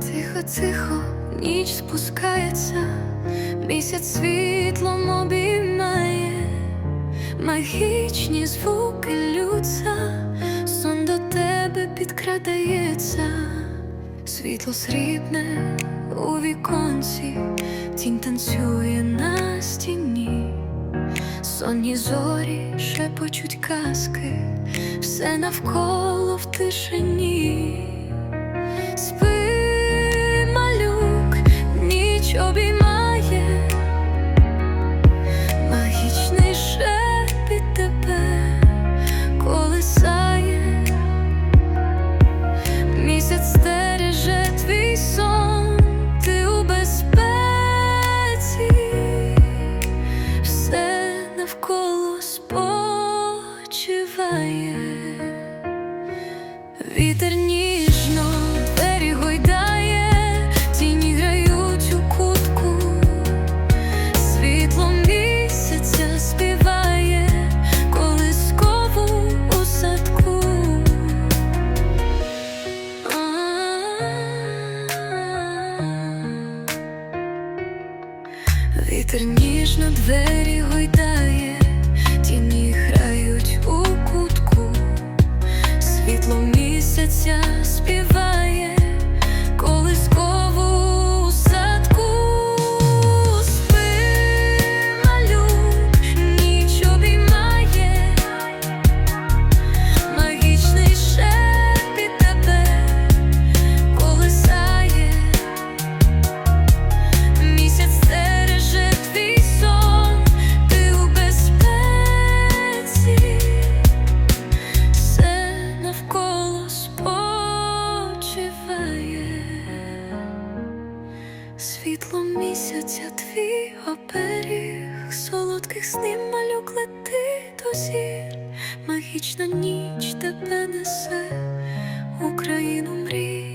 Тихо, тихо, ніч спускається, місяць світлом обіймає, магічні звуки лються, сон до тебе підкрадається, світло срібне у віконці, тінь танцює на стіні. Сонні зорі шепочуть казки, все навколо в тишині. Спочиває, вітер ніжно двері гойдає, тіні грають у кутку, світло місяця співає, колискову у садку. Вітер ніжно двері гойдає, місяця світло місяця твій оберіг, солодких снів малюк лети до зір, магічна ніч тебе несе, Україну мрій.